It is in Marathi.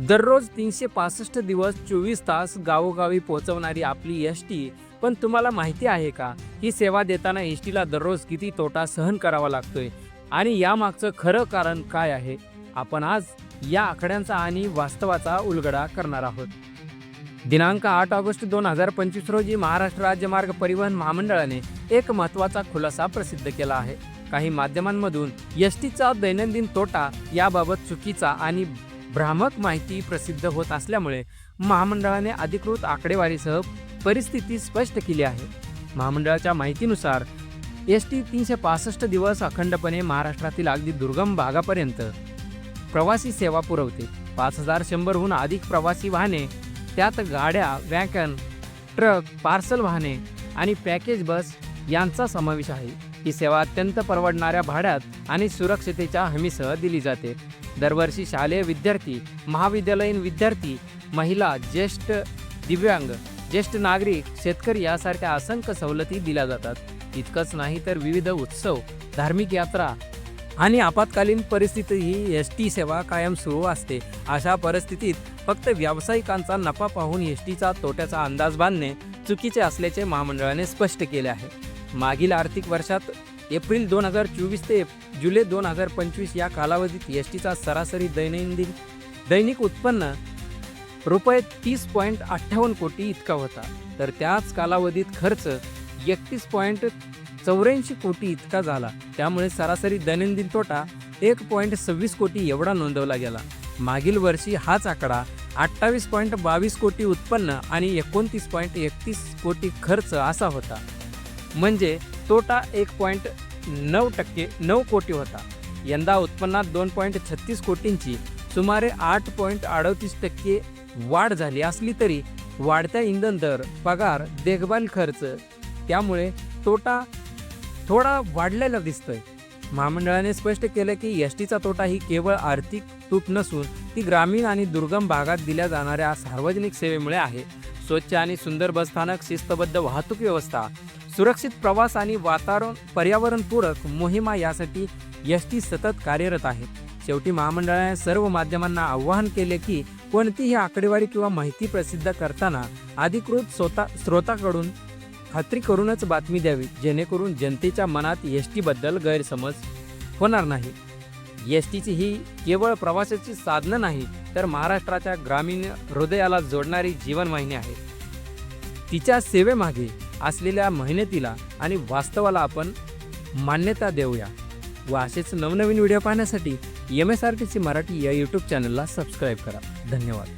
दररोज तीनशे पासष्ट दिवस चोवीस तास गावोगावी पोहोचवणारी आपली एस टी पण तुम्हाला माहिती आहे का? ही सेवा देताना एस टीला दररोज किती तोटा सहन करावा लागतोय? आणि यामागचं खरं कारण काय आहे? आपण आज या आकड्यांचा आणि वास्तवाचा उलगडा करणार आहोत. दिनांक आठ ऑगस्ट दोन हजार पंचवीस रोजी महाराष्ट्र राज्य मार्ग परिवहन महामंडळाने एक महत्त्वाचा खुलासा प्रसिद्ध केला आहे. काही माध्यमांमधून एस टीचा दैनंदिन तोटा याबाबत चुकीचा आणि भ्रामक माहिती प्रसिद्ध होत असल्यामुळे महामंडळाने अधिकृत आकडेवारीसह परिस्थिती स्पष्ट केली आहे. महामंडळाच्या माहितीनुसार एस टी तीनशे पासष्ट दिवस अखंडपणे महाराष्ट्रातील अगदी दुर्गम भागापर्यंत प्रवासी सेवा पुरवते. पाच हजार शंभरहून अधिक प्रवासी वाहने त्यात गाड्या वॅकन ट्रक पार्सल वाहने आणि पॅकेज बस यांचा समावेश आहे. ही सेवा अत्यंत परवडणाऱ्या भाड्यात आणि सुरक्षितेच्या हमीसह दिली जाते. दरवर्षी शालेय विद्यार्थी महाविद्यालयीन विद्यार्थी महिला ज्येष्ठ दिव्यांग ज्येष्ठ नागरिक शेतकरी यासारख्या असंख्य सवलती दिल्या जातात. इतकंच नाही तर विविध उत्सव धार्मिक यात्रा आणि आपत्कालीन परिस्थिती ही एस टी सेवा कायम सुरू असते. अशा परिस्थितीत फक्त व्यावसायिकांचा नफा पाहून एस टीचा तोट्याचा अंदाज बांधणे चुकीचे असल्याचे महामंडळाने स्पष्ट केले आहे. मागील आर्थिक वर्षात एप्रिल दोन हजार चोवीस ते जुलै दोन हजार पंचवीस या कालावधीत एस टीचा सरासरी दैनंदिन दैनिक उत्पन्न रुपये तीस पॉईंट अठ्ठावन्न कोटी इतका होता. तर त्याच कालावधीत खर्च एकतीस पॉईंट चौऱ्याऐंशी कोटी इतका झाला. त्यामुळे सरासरी दैनंदिन तोटा एक पॉईंट सव्वीस कोटी एवढा नोंदवला गेला. मागील वर्षी हाच आकडा अठ्ठावीस पॉईंट बावीस कोटी उत्पन्न आणि एकोणतीस पॉईंट एकतीस कोटी खर्च असा होता. म्हणजे तोटा एक पॉईंट नऊ टक्के नऊ कोटी होता. यंदा उत्पन्नात दोन पॉईंट छत्तीस कोटींची सुमारे आठ पॉईंट अडतीस टक्के वाढ झाली असली तरी वाढत्या इंधन दर पगार देखभाल खर्च त्यामुळे तोटा थोडा वाढलेला दिसतोय. महामंडळाने स्पष्ट केलं की एस टीचा तोटा ही केवळ आर्थिक तूट नसून ती ग्रामीण आणि दुर्गम भागात दिल्या जाणाऱ्या सार्वजनिक सेवेमुळे आहे. स्वच्छ आणि सुंदर बसस्थानक शिस्तबद्ध वाहतूक व्यवस्था सुरक्षित प्रवास आणि वातावरण पर्यावरणपूरक मोहिमा यासाठी एस टी सतत कार्यरत आहे. शेवटी महामंडळाने सर्व माध्यमांना आवाहन केले की कोणतीही आकडेवारी किंवा माहिती प्रसिद्ध करताना अधिकृत स्वतः स्रोताकडून खात्री करूनच बातमी द्यावी जेणेकरून जनतेच्या मनात एस टीबद्दल गैरसमज होणार नाही. एस टीची ही केवळ प्रवासाची साधनं नाही तर महाराष्ट्राच्या ग्रामीण हृदयाला जोडणारी जीवनवाहिनी आहे. तिच्या सेवेमागे असलेल्या मेहनतीला आणि वास्तवाला आपण मान्यता देऊया. व असेच नवनवीन व्हिडिओ पाहण्यासाठी M S R T C Marathi या यूट्यूब चॅनलला सबस्क्राईब करा. धन्यवाद.